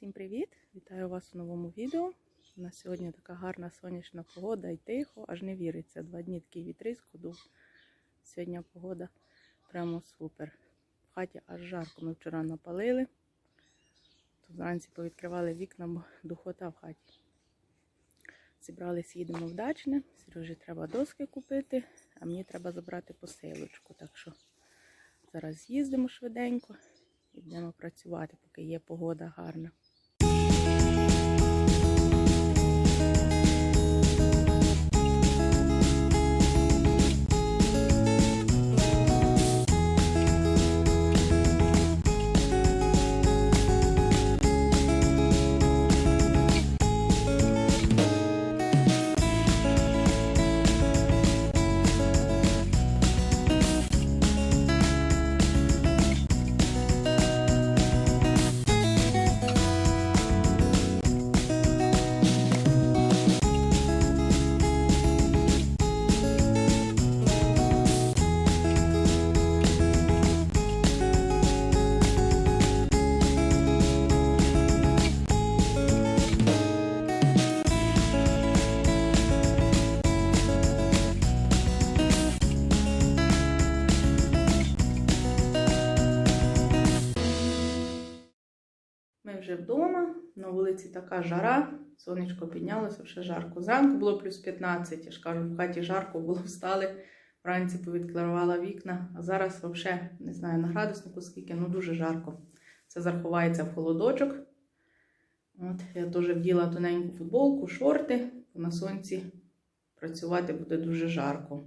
Всім привіт! Вітаю вас у новому відео. У нас сьогодні така гарна сонячна погода і тихо, аж не віриться. Два дні такий вітрисько дув. Сьогодні погода прямо супер. В хаті аж жарко. Ми вчора напалили. То вранці повідкривали вікна, бо духота в хаті. Зібрались, їдемо в дачне. Сережі треба доски купити, а мені треба забрати посилочку. Так що зараз їздимо швиденько і будемо працювати, поки є погода гарна. Вулиці така жара, сонечко піднялося, вже жарко. Зранку було плюс 15, я ж кажу, в хаті жарко було, встали, вранці повідкривала вікна, а зараз взагалі, не знаю, на градуснику скільки, ну дуже жарко. Це зарахувається в холодочок. От, я теж вділа тоненьку футболку, шорти, на сонці працювати буде дуже жарко.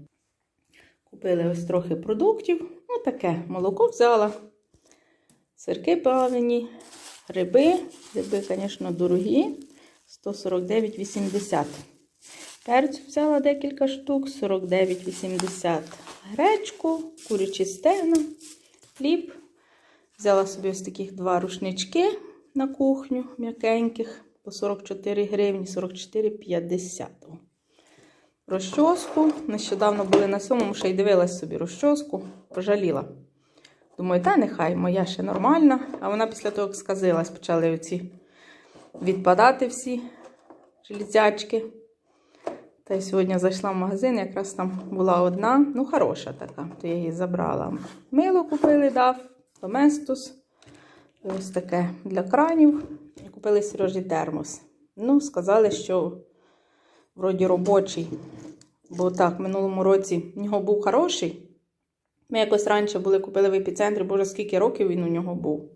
Купили ось трохи продуктів, ну таке, молоко взяла, сирки плавлені, Гриби, гриби, звісно, дорогі. 149,80. Перцю взяла декілька штук, 49,80. Гречку, курячі стегна, хліб. Взяла собі ось таких два рушнички на кухню м'якеньких по 44 гривні, 44,50. Розчоску. Нещодавно були на сьомому, ще й дивилась собі розчоску, пожаліла. Думаю, та нехай моя ще нормальна. А вона після того, як сказилась, почали оці відпадати всі железячки. Та й сьогодні зайшла в магазин, якраз там була одна, ну, хороша така, то я її забрала. Мило купили, дав, доместос. І ось таке для кранів. І купили Сережі термос. Ну, сказали, що вроді робочий. Бо так, в минулому році в нього був хороший. Ми якось раніше були купили в епіцентрі, боже, скільки років він у нього був.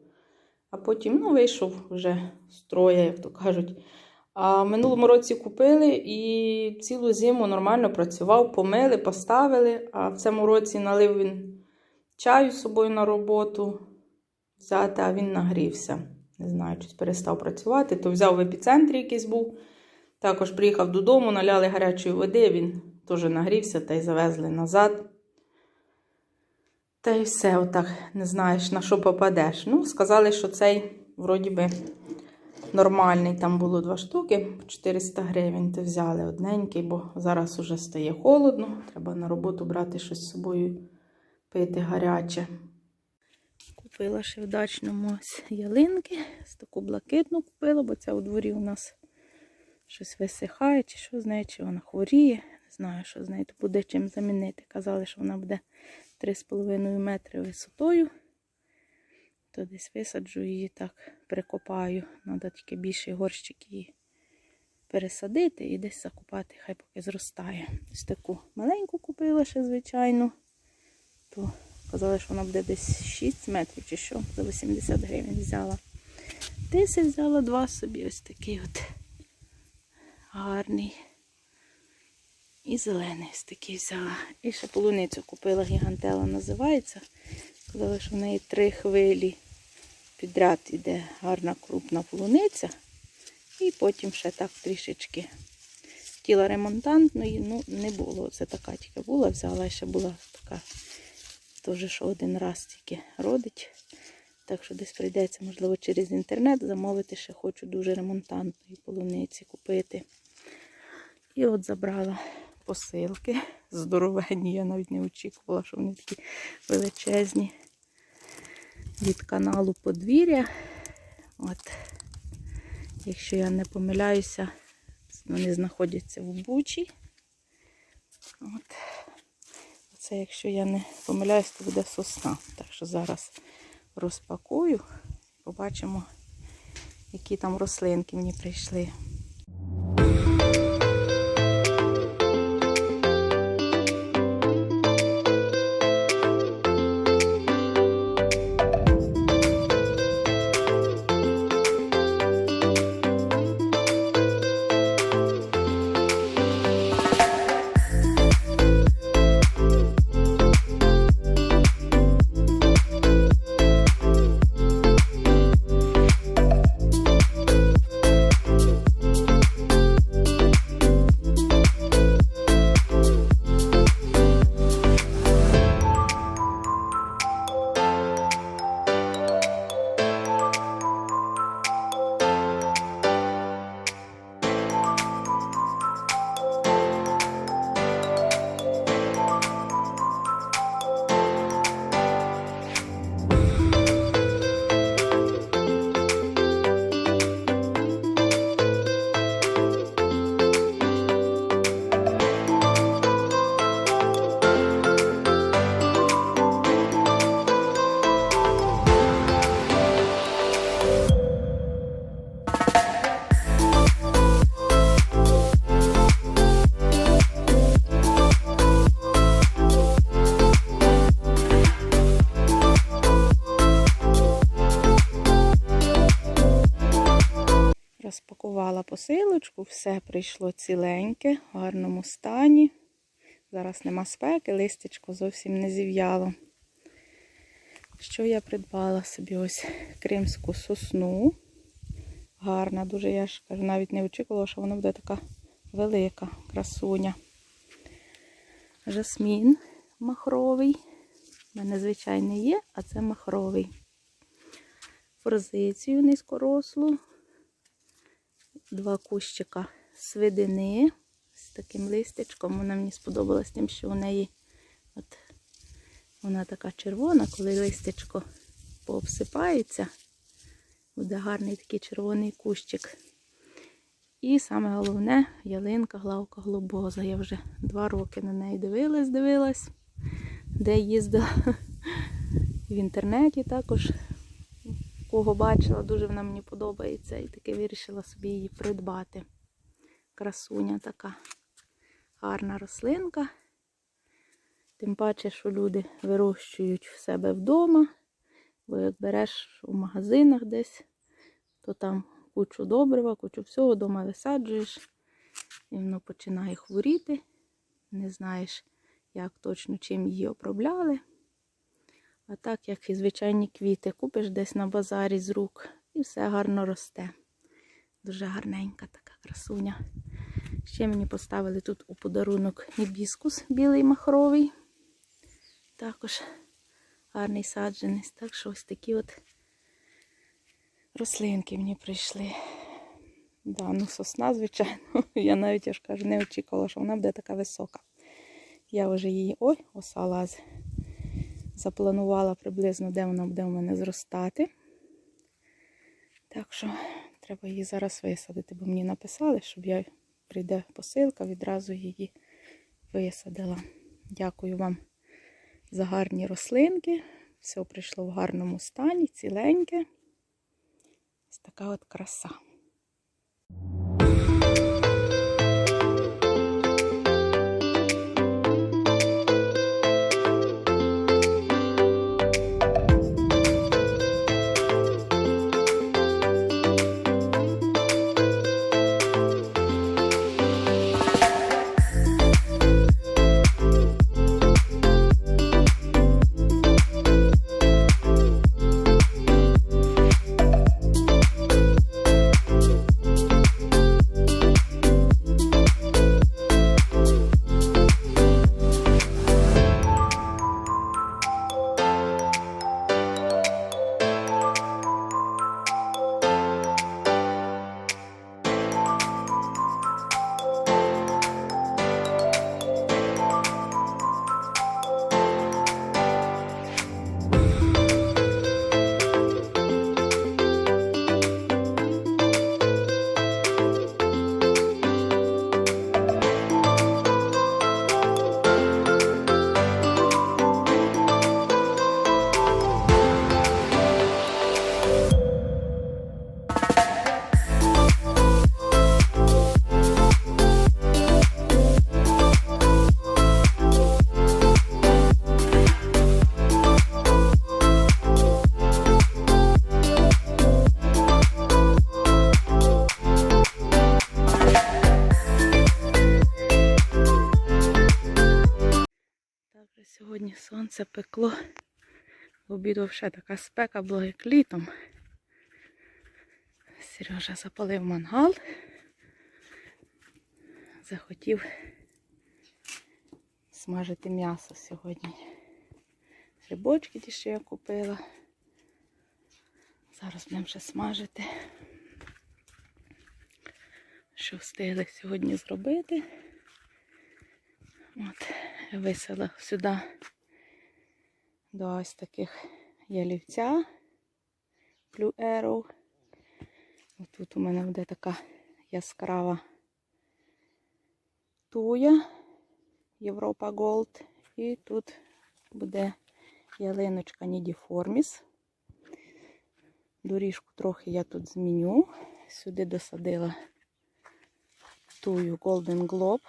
А потім ну, вийшов вже з троя, як то кажуть. А минулому році купили і цілу зиму нормально працював, помили, поставили. А в цьому році налив він чаю з собою на роботу взяти, а він нагрівся. Не знаю, щось перестав працювати. То взяв в епіцентрі якийсь був. Також приїхав додому, наляли гарячої води, він теж нагрівся та й завезли назад. Та й все, отак, не знаєш, на що попадеш. Ну, сказали, що цей, вроді би, нормальний. Там було два штуки, по 400 гривень. То взяли одненький, бо зараз уже стає холодно. Треба на роботу брати щось з собою, пити гаряче. Купила ще в дачному ялинки. Ось таку блакитну купила, бо ця у дворі у нас щось висихає, чи що з нею, чи вона хворіє. Знаю, що з нею буде чим замінити. Казали, що вона буде 3,5 метри висотою. То десь висаджу її так, прикопаю. Треба тільки більший горщик її пересадити і десь закопати, хай поки зростає. Ось таку маленьку купила ще, звичайно. То казали, що вона буде десь 6 метрів чи що, за 80 гривень взяла. Тиси взяла два собі, ось такий от гарний. І зелений ось такий взяла. І ще полуницю купила, гігантела називається. Казали, що в неї три хвилі підряд іде гарна крупна полуниця. І потім ще так трішечки. Хотіла ремонтантної, ну не було. Це така тільки була, взяла, ще була така, теж що один раз тільки родить. Так що десь прийдеться, можливо, через інтернет замовити, ще хочу дуже ремонтантної полуниці купити. І от забрала посилки. Здоровенні, я навіть не очікувала, що вони такі величезні від каналу подвір'я. От Якщо я не помиляюся, вони знаходяться в Бучі. От. Це, якщо я не помиляюсь, то буде сосна. Так що зараз розпакую, побачимо, які там рослинки мені прийшли. Посилочку, все прийшло ціленьке, в гарному стані. Зараз нема спеки, листечко зовсім не зів'яло. Що я придбала собі ось кримську сосну. Гарна, дуже я ж кажу, навіть не очікувала, що вона буде така велика красуня. Жасмін махровий. У мене звичайний є, а це махровий. Форзицію низькорослу два кущика свидини з таким листячком. Вона мені сподобалась тим, що у неї от, вона така червона, коли листячко пообсипається, буде гарний такий червоний кущик. І саме головне ялинка главка глобоза. Я вже два роки на неї дивилась, дивилась, де їздила в інтернеті також кого бачила, дуже вона мені подобається. І таки вирішила собі її придбати. Красуня така гарна рослинка. Тим паче, що люди вирощують в себе вдома. Бо як береш у магазинах десь, то там кучу добрива, кучу всього вдома висаджуєш. І воно починає хворіти. Не знаєш, як точно чим її обробляли. А так, як і звичайні квіти, купиш десь на базарі з рук і все гарно росте. Дуже гарненька така красуня. Ще мені поставили тут у подарунок гібіскус білий махровий. Також гарний саджанець. Так що ось такі от рослинки мені прийшли. Да, ну сосна, звичайно. Я навіть я ж кажу, не очікувала, що вона буде така висока. Я вже її... Ой, оса запланувала приблизно, де вона буде у мене зростати. Так що треба її зараз висадити, бо мені написали, щоб я прийде посилка, відразу її висадила. Дякую вам за гарні рослинки. Все прийшло в гарному стані, ціленьке. Ось така от краса. Сонце пекло. В обіду вже така спека була як літом. Сережа запалив мангал. Захотів смажити м'ясо сьогодні. Грибочки ті, що я купила. Зараз будемо ще смажити. Що встигли сьогодні зробити. От, висела сюди до ось таких ялівця Blue Arrow. Тут у мене буде така яскрава туя Європа Gold. І тут буде ялиночка Нідіформіс. Доріжку трохи я тут зміню. Сюди досадила тую Golden Globe,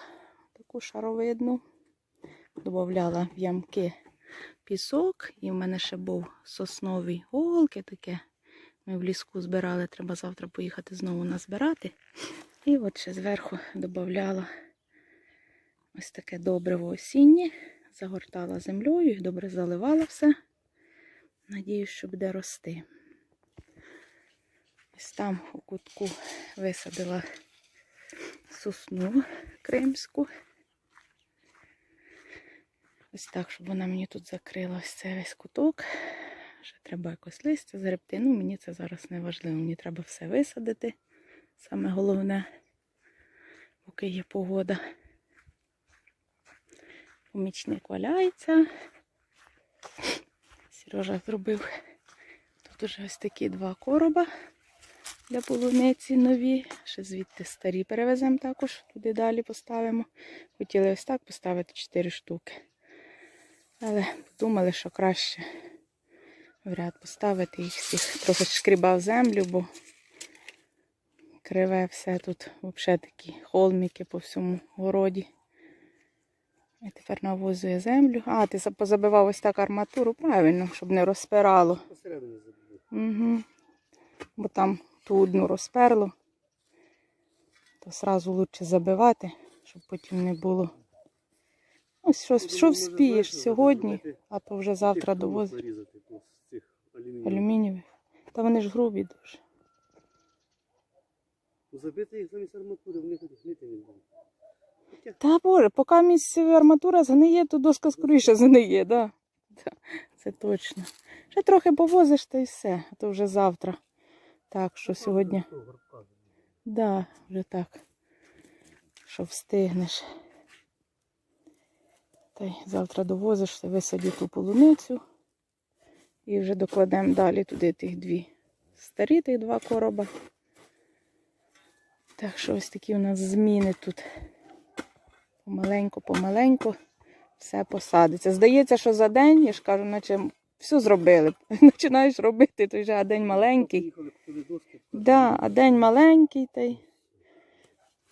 таку шаровидну. Добавляла в ямки пісок, і в мене ще був сосновий голки таке. Ми в ліску збирали, треба завтра поїхати знову назбирати. І от ще зверху додавала ось таке добриво осіннє, загортала землею добре заливала все. Надіюсь, що буде рости. Ось там у кутку висадила сосну кримську. Ось так, щоб вона мені тут закрила ось цей весь куток. Ще треба якось листя згребти. Ну, мені це зараз не важливо. Мені треба все висадити. Саме головне, поки є погода. Помічник валяється. Сережа зробив тут уже ось такі два короба для полуниці нові. Ще звідти старі перевеземо також, туди далі поставимо. Хотіли ось так поставити 4 штуки. Але подумали, що краще в ряд поставити їх всіх. Трохи шкрібав землю, бо криве все тут взагалі такі холмики по всьому городі. І тепер навозує землю. А, ти позабивав ось так арматуру, правильно, щоб не розпирало. Угу. Бо там ту одну розперло, то одразу краще забивати, щоб потім не було. Ось що, що вспієш сьогодні, а то вже завтра довозиш. ну. Алюмінієвих. Та вони ж грубі дуже. Ну, Забити їх замість арматури, вони хоч гнити не будуть. Та боже, поки місць арматура згниє, то доска скоріше згниє, да. Да, Це точно. Ще трохи повозиш та й все, а то вже завтра. Так, що сьогодні. Да, вже так. Що встигнеш. Та й завтра довозишся, висаді ту полуницю. І вже докладемо далі туди тих дві старі, тих два короба. Так що ось такі у нас зміни тут. Помаленьку, помаленьку все посадиться. Здається, що за день, я ж кажу, наче все зробили. Починаєш робити, то вже а день маленький. Да, а день маленький та й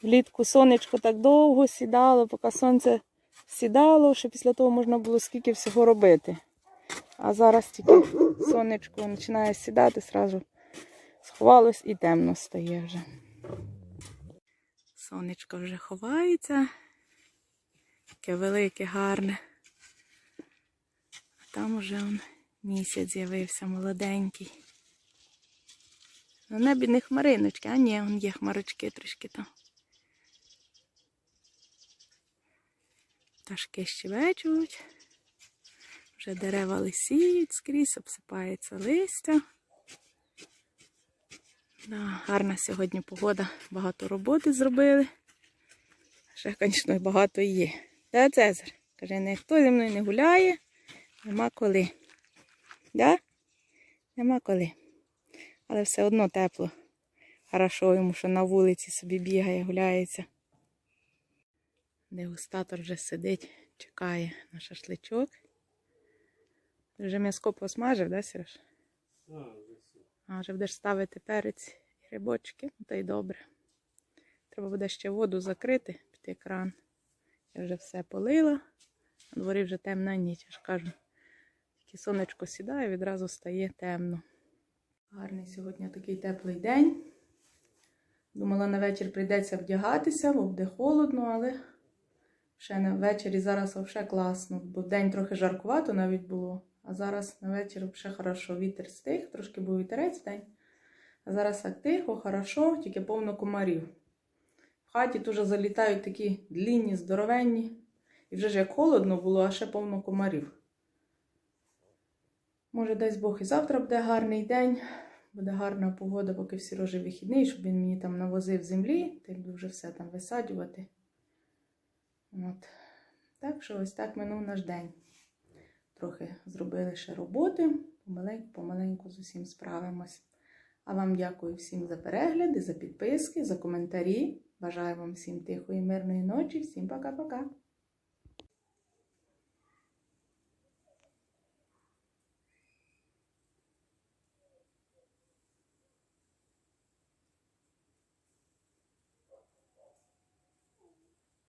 влітку сонечко так довго сідало, поки сонце сідало, що після того можна було скільки всього робити. А зараз тільки сонечко починає сідати, зразу сховалось і темно стає вже. Сонечко вже ховається. Таке велике, гарне. А там уже он місяць з'явився молоденький. На небі не хмариночки, а ні, вон є хмарочки трішки там. Пташки щебечуть. Вже дерева лисіють скрізь, обсипається листя. Да, гарна сьогодні погода, багато роботи зробили. Ще, звісно, багато є. Да, Цезар? Каже, ніхто зі мною не гуляє, нема коли. Да? Нема коли. Але все одно тепло. Хорошо йому, що на вулиці собі бігає, гуляється. Дегустатор вже сидить, чекає на шашличок. Вже м'яско посмажив, да, Сереж? А, вже. Будеш ставити перець і грибочки, ну та й добре. Треба буде ще воду закрити під екран. Я вже все полила. На дворі вже темна ніч, я ж кажу. Тільки сонечко сідає, відразу стає темно. Гарний сьогодні такий теплий день. Думала, на вечір прийдеться вдягатися, бо буде холодно, але Ще на ввечері зараз взагалі класно, бо день трохи жаркувато навіть було. А зараз на вечір взагалі хорошо. Вітер стих, трошки був вітерець день. А зараз так тихо, хорошо, тільки повно комарів. В хаті теж залітають такі длінні, здоровенні. І вже ж як холодно було, а ще повно комарів. Може, дасть Бог і завтра буде гарний день, буде гарна погода, поки всі рожі вихідний, щоб він мені там навозив землі, та й буду вже все там висаджувати. От. Так що ось так минув наш день. Трохи зробили ще роботи, помаленьку, помаленьку з усім справимось. А вам дякую всім за перегляди, за підписки, за коментарі. Бажаю вам всім тихої, мирної ночі. Всім пока-пока.